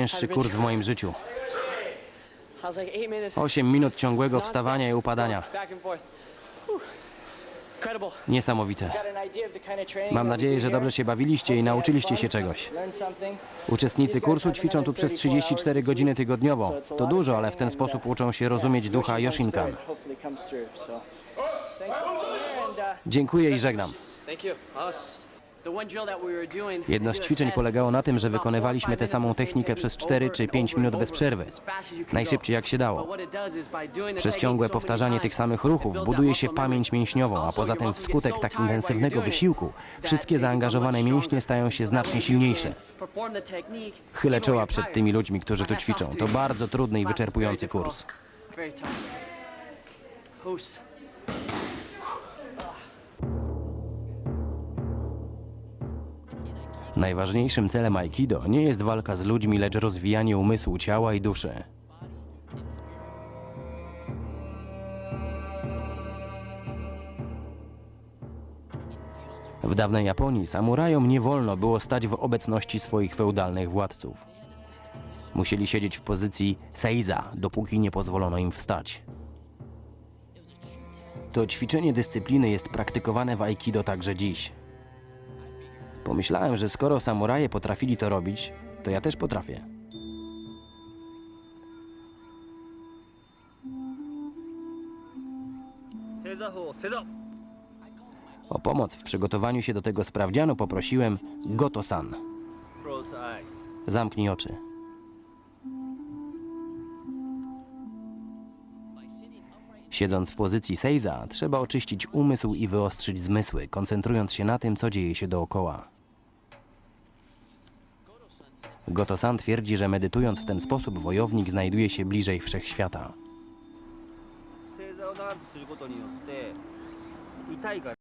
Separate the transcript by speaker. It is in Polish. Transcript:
Speaker 1: Najcięższy kurs w moim życiu.
Speaker 2: I was like eight minutes.
Speaker 1: 8 minut ciągłego wstawania i upadania. Niesamowite. Mam nadzieję, że dobrze się bawiliście i nauczyliście się czegoś. Uczestnicy kursu ćwiczą tu przez 34 godziny tygodniowo. To dużo, ale w ten sposób uczą się rozumieć ducha Yoshinkan. Dziękuję i żegnam. Jedno z ćwiczeń polegało na tym, że wykonywaliśmy tę samą technikę przez 4 czy 5 minut bez przerwy. Najszybciej jak się dało. Przez ciągłe powtarzanie tych samych ruchów buduje się pamięć mięśniową, a poza tym wskutek tak intensywnego wysiłku. wszystkie zaangażowane mięśnie stają się znacznie silniejsze. Chylę czoła przed tymi ludźmi, którzy tu ćwiczą. To bardzo trudny i wyczerpujący kurs. Najważniejszym celem Aikido nie jest walka z ludźmi, lecz rozwijanie umysłu, ciała i duszy. W dawnej Japonii samurajom nie wolno było stać w obecności swoich feudalnych władców. Musieli siedzieć w pozycji seiza, dopóki nie pozwolono im wstać. To ćwiczenie dyscypliny jest praktykowane w Aikido także dziś. Pomyślałem, że skoro samuraje potrafili to robić, to ja też potrafię. O pomoc w przygotowaniu się do tego sprawdzianu poprosiłem Goto-san. Zamknij oczy. Siedząc w pozycji seiza, trzeba oczyścić umysł i wyostrzyć zmysły, koncentrując się na tym, co dzieje się dookoła. Goto-san twierdzi, że medytując w ten sposób wojownik znajduje się bliżej wszechświata.